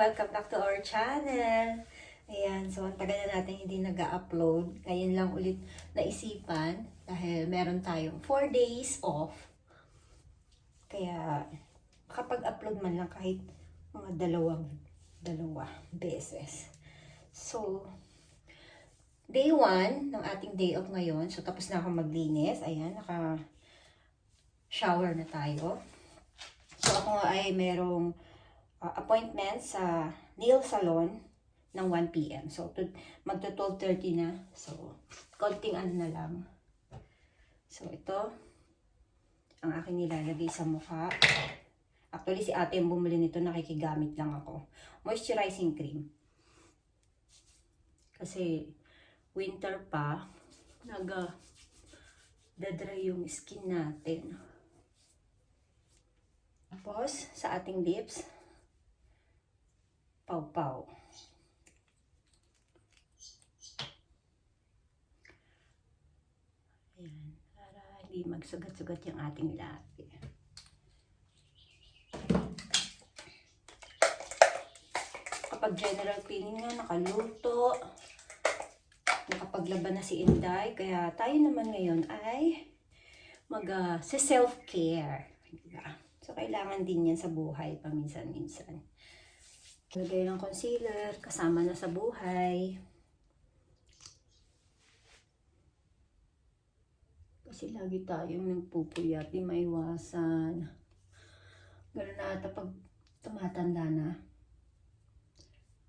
Welcome back to our channel! Ayan, so ang tagal na natin hindi nag upload Ngayon lang ulit naisipan dahil meron tayong 4 days off. Kaya kapag-upload man lang kahit mga dalawang dalawa beses. So, day 1 ng ating day off ngayon. So, tapos na ako maglinis. Ayan, naka shower na tayo. So, ako ay merong uh, appointment sa nail salon ng 1 p.m. So, to, magto 12.30 na. So, konting ano na lang. So, ito, ang aking nilalagay sa mukha. Actually, si ate yung bumili nito, nakikigamit lang ako. Moisturizing cream. Kasi, winter pa, naga, dadry yung skin natin. Tapos, sa ating lips, pau-pau. Ayan, para hindi magsugat-sugat yung ating labi. Kapag general cleaning nga, nakaluto, nakapaglaban na si Inday, kaya tayo naman ngayon ay mag uh, self-care. Diba? So, kailangan din yan sa buhay paminsan-minsan. Lagay ng concealer, kasama na sa buhay. Kasi lagi tayong nagpupuyat, di maiwasan. Ganun na ata pag tumatanda na.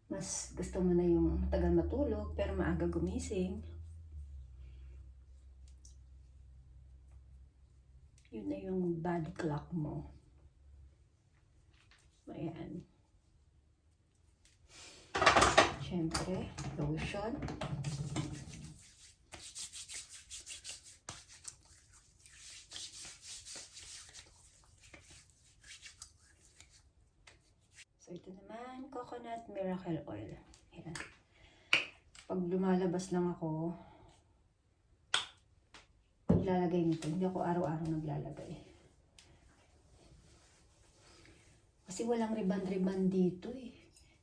Mas gusto mo na yung tagal matulog, pero maaga gumising. Yun na yung body clock mo. Ayan. Siyempre, lotion. So, ito naman, coconut miracle oil. Ayan. Pag lumalabas lang ako, naglalagay nito. Hindi ako araw-araw naglalagay. Kasi walang riban-riban dito eh.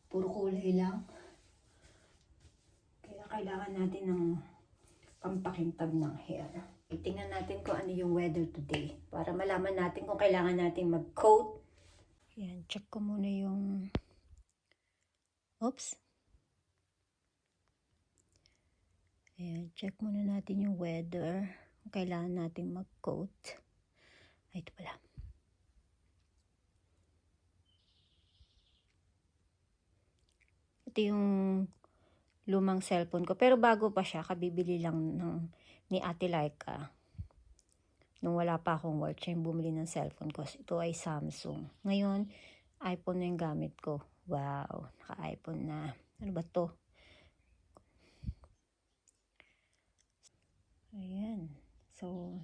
Puro kulay lang. Kailangan natin ng pampakintab ng hair. Itingnan natin kung ano yung weather today. Para malaman natin kung kailangan natin mag-coat. Yan, check ko muna yung... Oops. Ayan, check muna natin yung weather. Kung kailangan natin mag-coat. Ay, ito pala. Ito yung lumang cellphone ko. Pero bago pa siya, kabibili lang ng, ni Ate Laika. Nung wala pa akong work, siya yung bumili ng cellphone ko. Ito ay Samsung. Ngayon, iPhone na yung gamit ko. Wow, naka-iPhone na. Ano ba to? Ayan. So,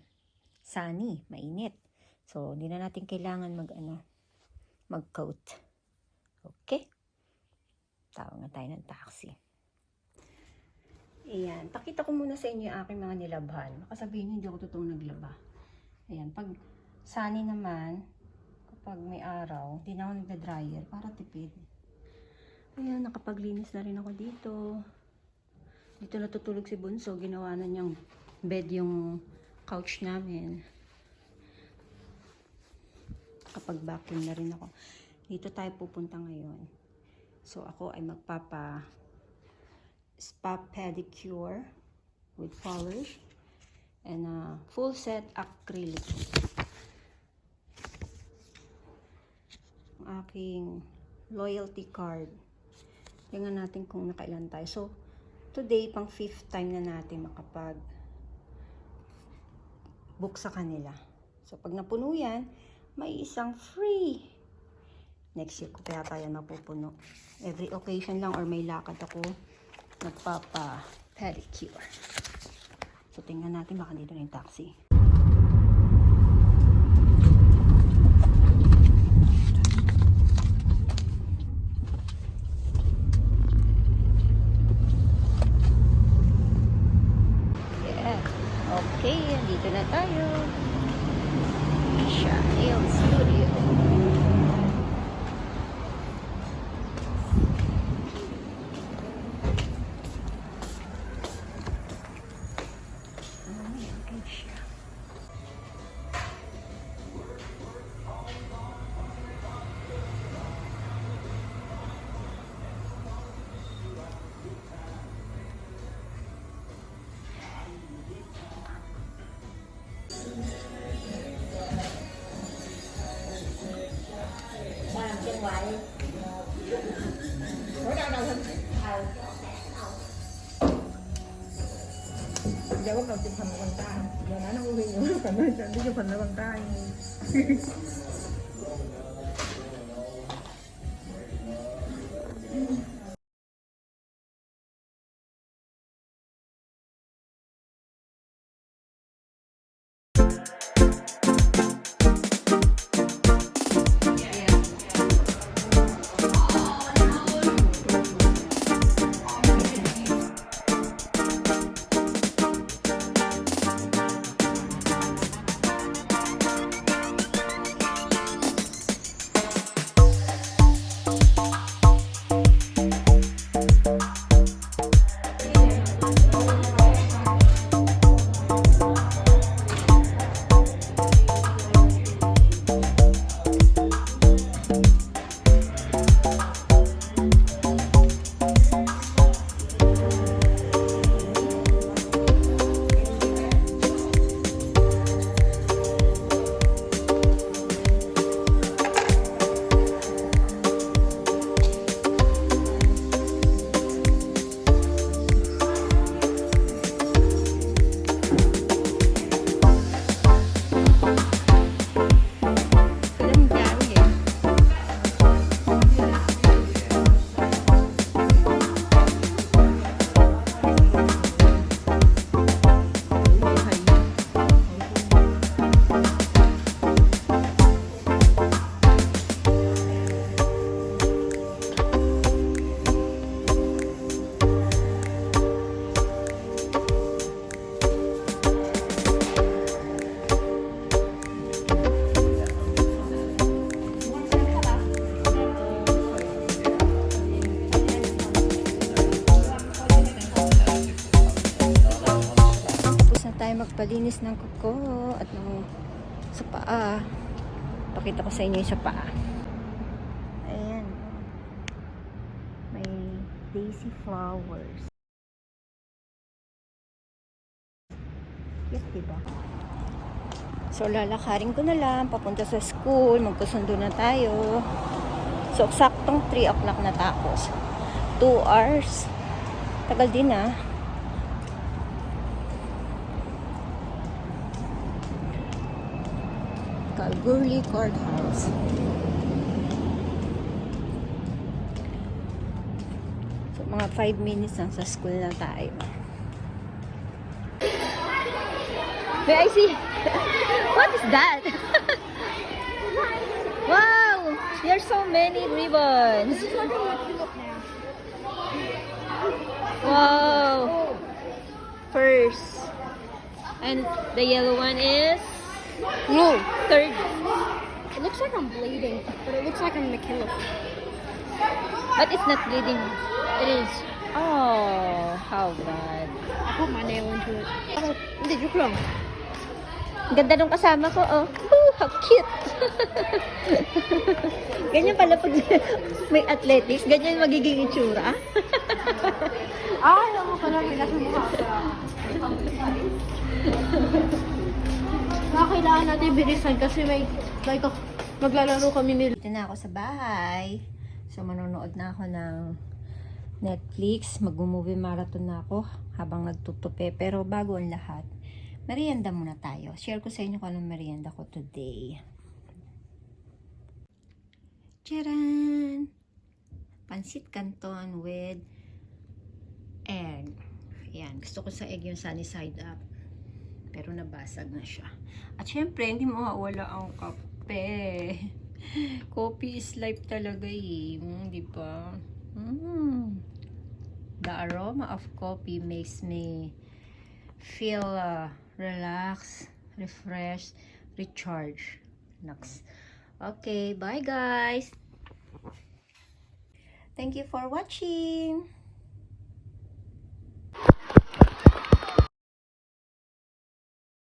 sunny, mainit. So, hindi na natin kailangan mag, ano, mag-coat. Okay? Tawag na tayo ng taxi. Ayan. Pakita ko muna sa inyo yung aking mga nilabhan. Baka sabihin nyo, hindi ako totoong naglaba. Ayan. Pag sunny naman, kapag may araw, hindi na ako nagda-dryer para tipid. Ayan, nakapaglinis na rin ako dito. Dito natutulog si Bunso. Ginawa na niyang bed yung couch namin. Kapag vacuum na rin ako. Dito tayo pupunta ngayon. So, ako ay magpapa spa pedicure with polish and a full set acrylic. Ang aking loyalty card. Tingnan natin kung nakailan tayo. So, today, pang fifth time na natin makapag book sa kanila. So, pag napuno yan, may isang free next year ko kaya tayo mapupuno. Every occasion lang or may lakad ako, nagpapa-pedicure. So, tingnan natin baka dito na yung taxi. บางจังหวัดหัวดาวดาทั้งเอาเดี๋ยวเราจะทำบางใต้เดี๋ยวนะน้องวิวอยู่กันด้วยจะที่จะพันแล้วบางใต้ tayo magpalinis ng kuko at ng sa paa. Pakita ko sa inyo yung sa paa. Ayan. May daisy flowers. Cute, diba? So, lalakarin ko na lang. Papunta sa school. Magkasundo na tayo. So, saktong 3 o'clock na tapos. 2 hours. Tagal din ah. Calgary Courthouse. So, mga 5 minutes lang sa school na tayo. May I see? What is that? wow! There's so many ribbons. Wow! First. And the yellow one is No, third. it looks like I'm bleeding, but it looks like I'm gonna kill it. But it's not bleeding. It is. Oh, how bad. I put my nail into it. Oh, hindi, joke lang. Ang Ganda nung kasama ko, oh. Ooh, how cute. ganyan pala pag may athletics, ganyan magiging itsura. Ah, alam mo pala, may lasang mukha Baka kailangan natin bilisan kasi may, like, maglalaro kami nila. Dito na ako sa bahay. So, manonood na ako ng Netflix. Mag-movie marathon na ako habang nagtutupe. Pero bago ang lahat, merienda muna tayo. Share ko sa inyo kung anong merienda ko today. Charan! Pansit canton with egg. Ayan. Gusto ko sa egg yung sunny side up. Pero nabasag na siya. At syempre, hindi mawawala ang kape. Coffee is life talaga eh. Mm, di ba? Mm. The aroma of coffee makes me feel uh, relaxed, refreshed, recharged. Naks. Okay, bye guys. Thank you for watching.